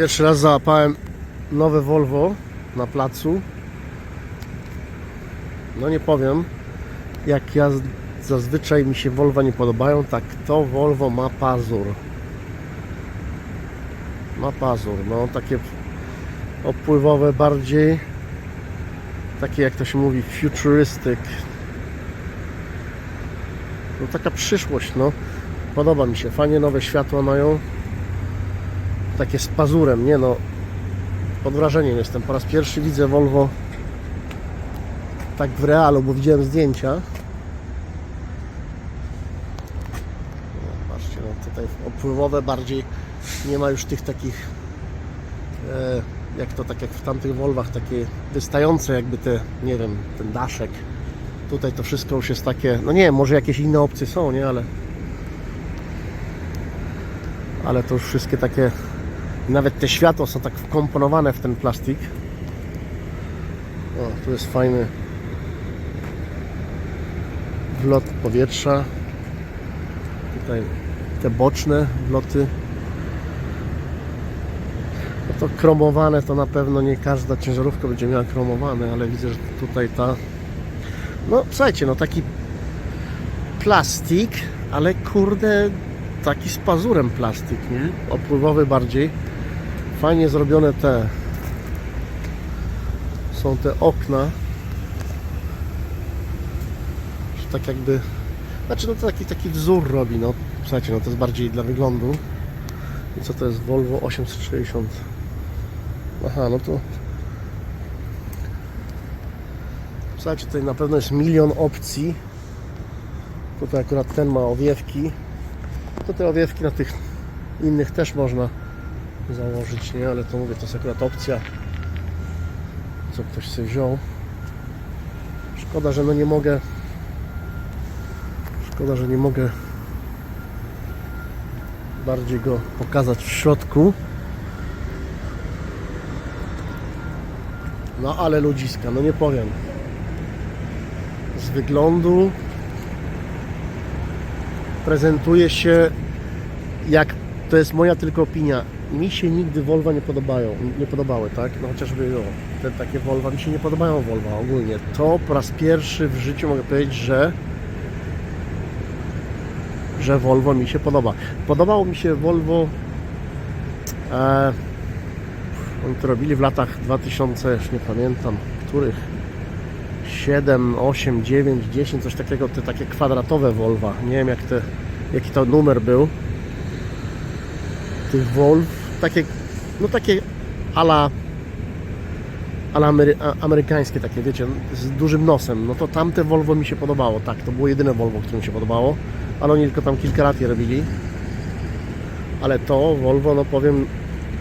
Pierwszy raz załapałem nowe Volvo na placu. No nie powiem, jak ja zazwyczaj mi się Volvo nie podobają, tak to Volvo ma pazur. Ma pazur, no takie opływowe bardziej. Takie jak to się mówi, futuristic. No taka przyszłość, no. Podoba mi się, fajnie nowe światła mają. Takie z pazurem, nie no. Pod wrażeniem jestem. Po raz pierwszy widzę Volvo tak w realu, bo widziałem zdjęcia. Patrzcie, no tutaj opływowe bardziej nie ma już tych takich e, jak to tak jak w tamtych Volvach takie wystające jakby te, nie wiem, ten daszek. Tutaj to wszystko już jest takie, no nie wiem, może jakieś inne opcje są, nie, ale ale to już wszystkie takie nawet te światła są tak wkomponowane w ten plastik. O, tu jest fajny wlot powietrza. Tutaj te boczne wloty. No to kromowane to na pewno nie każda ciężarówka będzie miała kromowane, ale widzę, że tutaj ta no słuchajcie, no taki plastik, ale kurde taki z pazurem plastik, nie? Opływowy bardziej. Fajnie zrobione te są te okna. Że tak jakby znaczy no to taki, taki wzór robi, no słuchajcie, no to jest bardziej dla wyglądu. I co to jest Volvo 860? Aha, no to Słuchajcie, tutaj na pewno jest milion opcji. Tutaj akurat ten ma owiewki. To te owiewki na tych innych też można założyć, nie? Ale to mówię, to jest akurat opcja, co ktoś sobie wziął. Szkoda, że no nie mogę. Szkoda, że nie mogę bardziej go pokazać w środku. No ale ludziska, no nie powiem. Z wyglądu prezentuje się jak to jest moja tylko opinia. Mi się nigdy Volvo nie podobają, nie podobały, tak? No chociażby no, te takie Volvo mi się nie podobają Volvo ogólnie. To po raz pierwszy w życiu mogę powiedzieć, że że Volvo mi się podoba. Podobało mi się Volvo e, oni to robili w latach 2000, już nie pamiętam, których 7, 8, 9, 10, coś takiego, te takie kwadratowe Volva. Nie wiem jak te, jaki to numer był tych Volv. Takie, no takie ala, ala Amery, a- amerykańskie takie, wiecie, z dużym nosem. No to tamte Volvo mi się podobało, tak, to było jedyne Volvo, które mi się podobało, ale oni tylko tam kilka lat je robili. Ale to Volvo, no powiem,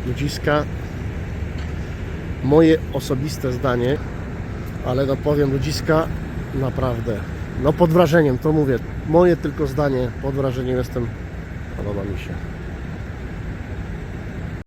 ludziska, moje osobiste zdanie, ale no powiem ludziska, naprawdę, no pod wrażeniem, to mówię, moje tylko zdanie, pod wrażeniem jestem, podoba mi się.